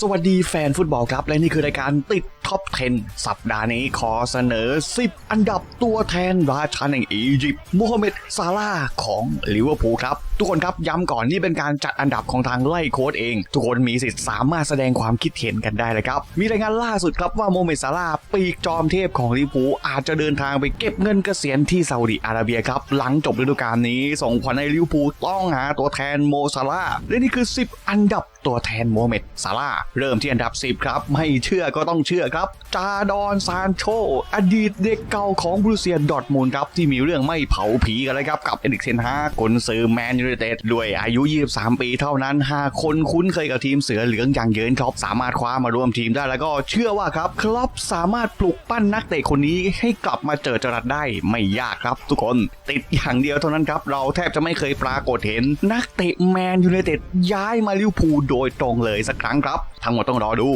สวัสดีแฟนฟุตบอลครับ และนี่คือรายการติด ท็อป 10 สัปดาห์นี้ขอเสนอ 10 อันดับตัวแทนราชันแห่งอียิปต์โมฮัมเหม็ดซาลาของลิเวอร์พูลครับ ทุกคนครับย้ำก่อนนี่เป็นการจัดอันดับของทางไล่โค้ดเอง ทุกคนมีสิทธิ์สามารถแสดงความคิดเห็นกันได้เลยครับ มีรายงานล่าสุดครับว่าโมฮัมเหม็ดซาลาปีกจอมเทพของลิเวอร์พูลอาจจะเดินทางไปเก็บเงินเกษียณที่ซาอุดิอาระเบียครับ หลังจบฤดูกาลนี้ ส่งผลให้ลิเวอร์พูลต้องหาตัวแทนโมซาลาและนี่คือ 10 อันดับตัวแทนโมฮัมเหม็ดซาลาเริ่มที่อันดับ 10 ครับ ไม่เชื่อก็ต้องเชื่อครับจาดอนซานโช อดีตเด็กเก่าของบรูเซียดอทมูลครับ ที่มีเรื่องไม่เผาผีกันเลยครับ กับเอริกเซนฮากกุนซือแมนยูไนเต็ดด้วยอายุ 23 ปีเท่านั้น หากคนคุ้นเคยกับทีมเสือเหลืองอย่างเยินครับสามารถคว้ามาร่วมทีมได้แล้วก็เชื่อว่าครับครอปสามารถปลุกปั้นนักเตะคนนี้ให้กลับมาเจอจรัสได้ไม่ยากครับ ทุกคนติดอย่างเดียวเท่านั้นครับเราแทบจะไม่เคยปรากฏเห็น นักเตะแมนยูไนเต็ดย้ายมาลิวพูลโดยตรงเลยสักครั้งครับ ทั้งหมดต้องรอดู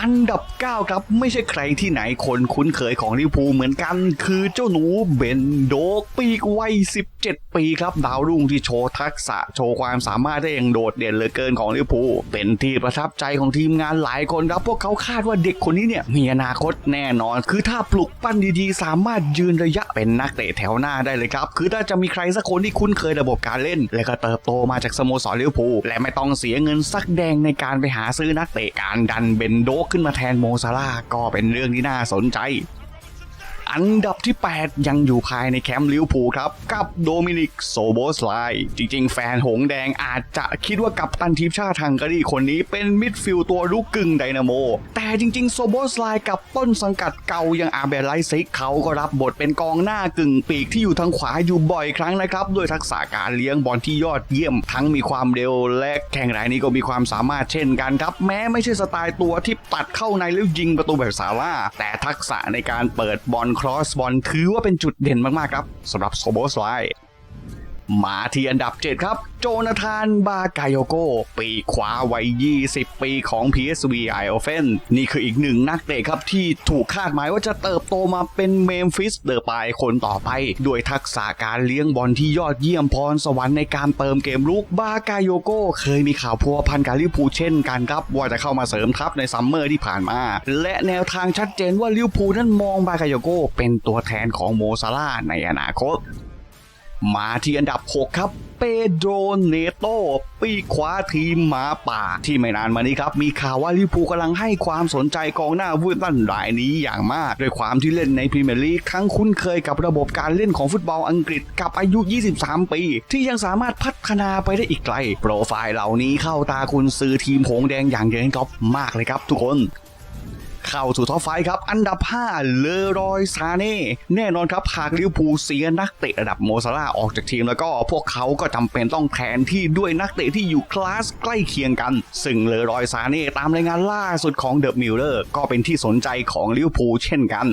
อันดับ 9 ครับไม่ใช่ใครที่ไหนคนคุ้นเคยของลิเวอร์พูลเหมือนกัน คือเจ้าหนูเบนโดกปีกวัย 17 ปีครับ ดาวรุ่งที่โชว์ทักษะโชว์ความสามารถได้อย่างโดดเด่นเหลือเกินของลิเวอร์พูลเป็นที่ประทับใจของทีมงานหลายคนครับ พวกเขาคาดว่าเด็กคนนี้เนี่ยมีอนาคตแน่นอน คือถ้าปลุกปั้นดีๆ สามารถยืนระยะเป็นนักเตะแถวหน้าได้เลยครับ คือถ้าจะมีใครสักคนที่คุ้นเคยระบบการเล่น และก็เติบโตมาจากสโมสรลิเวอร์พูลและไม่ต้องเสียเงินสักแดงในการไปหาซื้อนักเตะการดันเบนโดกขึ้นมาแทนโมซาร่าก็เป็นเรื่องที่น่าสนใจ อันดับที่ 8 ยังอยู่ภายในแคมป์ลิวพูครับ กับโดมินิกโซโบสไลจริง ๆ แฟนหงแดงอาจจะคิดว่ากัปตันทีมชาติฮังการีคนนี้เป็นมิดฟิลด์ตัวรุกกึ่งไดนาโม แต่จริง ๆ โซโบสไลกับต้นสังกัดเก่าอย่างอาเบลไลซิกเขาก็รับบทเป็นกองหน้ากึ่งปีกที่อยู่ทางขวาอยู่บ่อยครั้งนะครับด้วยทักษะการเลี้ยงบอลที่ยอดเยี่ยมทั้งมีความเร็วและแข่งรายนี้ก็มีความสามารถเช่นกันครับ แม้ไม่ใช่สไตล์ตัวที่ตัดเข้าในแล้วยิงประตูแบบซาร่าแต่ทักษะในการเปิดบอลครอสบอลถือว่าเป็นจุดเด่นมากๆครับสำหรับโซโบสไล มาที่อันดับ 7 ครับ โจนาธานบากายโยโก ปีขวาวัย 20 ปีของ PSV i o f e n นี่คืออีกหนึ่งนักเตะครับที่ถูกคาดหมายว่าจะเติบโตมาเป็นเมมฟิสเดอร์ปายคนต่อไป ด้วยทักษะการเลี้ยงบอลที่ยอดเยี่ยมพรสวรรค์ในการเติมเกมลุกบากายโยโก เคยมีข่าวพัวพันกับลิวพูเช่นกันครับ ว่าจะเข้ามาเสริมทัพในซัมเมอร์ที่ผ่านมา และแนวทางชัดเจนว่าลิวพูนั้นมองบากายโยโก เป็นตัวแทนของโมซาลาในอนาคต มาที่อันดับ 6 ครับ เปโดรเนโตปีกขวาทีมหมาป่า ที่ไม่นานมานี้ครับ มีข่าวว่าลิเวอร์พูลกำลังให้ความสนใจกองหน้าวูดตันรายนี้อย่างมาก ด้วยความที่เล่นในพรีเมียร์ลีกทั้งคุ้นเคยกับระบบการเล่นของฟุตบอลอังกฤษกับอายุ 23 ปี ที่ยังสามารถพัฒนาไปได้อีกไกล โปรไฟล์เหล่านี้เข้าตาคุณซื้อทีมโขงแดงอย่างเยนก๊อฟมากเลยครับทุกคน เข้าสู่ท็อปไฟครับ อันดับ 5 เลอรอยซาเน่ แน่นอนครับ หากลิวพูเสียนักเตะระดับโมซาร่าออกจากทีมแล้วก็พวกเขาก็จำเป็นต้องแทนที่ด้วยนักเตะที่อยู่คลาสใกล้เคียงกัน ซึ่งเลอรอยซาเน่ตามรายงานล่าสุดของเดอะมิลเลอร์ก็เป็นที่สนใจของลิวพูเช่นกัน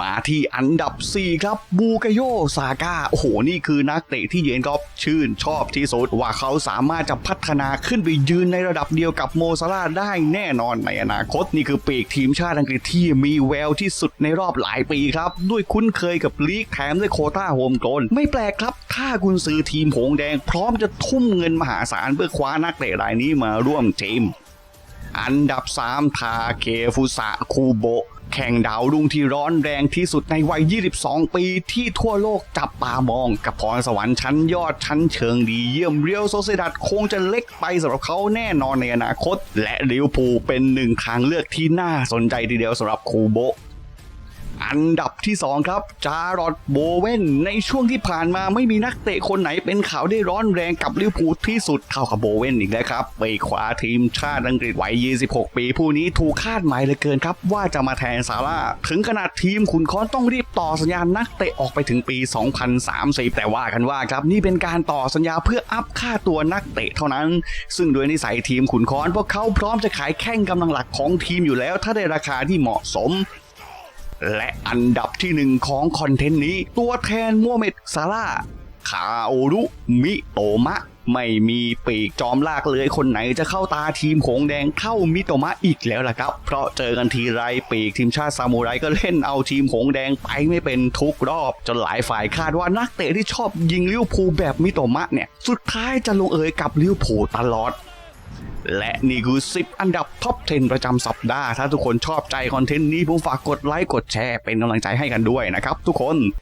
มาที่อันดับ 4 ครับบูกโยซาก้าโอ้โห นี่คือนักเตะที่เยนกอฟชื่นชอบที่สุดว่าเขาสามารถจะพัฒนาขึ้นไปยืนในระดับเดียวกับโมซาลาได้แน่นอนในอนาคต นี่คือปีกทีมชาติอังกฤษที่มีแววที่สุดในรอบหลายปีครับ ด้วยคุ้นเคยกับลีกแถมด้วยโคต้าโฮมโกลนไม่แปลกครับ ถ้าคุณซื้อทีมหงแดงพร้อมจะทุ่มเงินมหาศาลเพื่อคว้านักเตะรายนี้มาร่วมทีมอันดับ 3 ทาเคฟุสะคูโบ แข่งดาวรุ่งที่ร้อนแรงที่สุดในวัย 22 ปีที่ทั่วโลกจับตามอง กับพรสวรรค์ชั้นยอดชั้นเชิงดีเยี่ยมเรียวโซเซดัดคงจะเล็กไปสำหรับเขาแน่นอนในอนาคต และลิเวพูเป็นหนึ่งทางเลือกที่น่าสนใจทีเดียวสำหรับคูโบ อันดับที่ 2 ครับ จารอดโบเวนในช่วงที่ผ่านมาไม่มีนักเตะคนไหนเป็นข่าวได้ร้อนแรงกับลิเวอร์พูลที่สุดเท่ากับโบเวนอีกแล้วครับ ไปขวาทีมชาติอังกฤษวัย 26 ปี ผู้นี้ถูกคาดหมายเลือเกินครับ ว่าจะมาแทนซาร่าถึงขนาดทีมขุนค้อนต้องรีบต่อสัญญานักเตะออกไปถึงปี 2030 แต่ว่ากันว่าครับนี่เป็นการต่อสัญญาเพื่ออัพค่าตัวนักเตะเท่านั้น ซึ่งโดยนิสัยทีมขุนค้อนพวกเขาพร้อมจะขายแข่งกำลังหลักของทีมอยู่แล้ว ถ้าได้ราคาที่เหมาะสม และอันดับที่หนึ่งของคอนเทนต์นี้ ตัวแทนโมเมดซาร่าคาโอรุมิโตมะ ไม่มีปีกจอมลากเลยคนไหนจะเข้าตาทีมโงแดงเท่ามิโตมะอีกแล้วล่ะครับ เพราะเจอกันทีไรปีกทีมชาติซามูไรก็เล่นเอาทีมโงแดงไปไม่เป็นทุกรอบ จนหลายฝ่ายคาดว่านักเตะที่ชอบยิงลิวพูแบบมิโตมะเนี่ย สุดท้ายจะลงเอยกับลิวพูตลอด และนี่คือ 10 อันดับท็อป 10 ประจำสัปดาห์ ถ้าทุกคนชอบใจคอนเทนต์นี้ผมฝากกดไลค์ กดแชร์เป็นกำลังใจให้กันด้วยนะครับทุกคน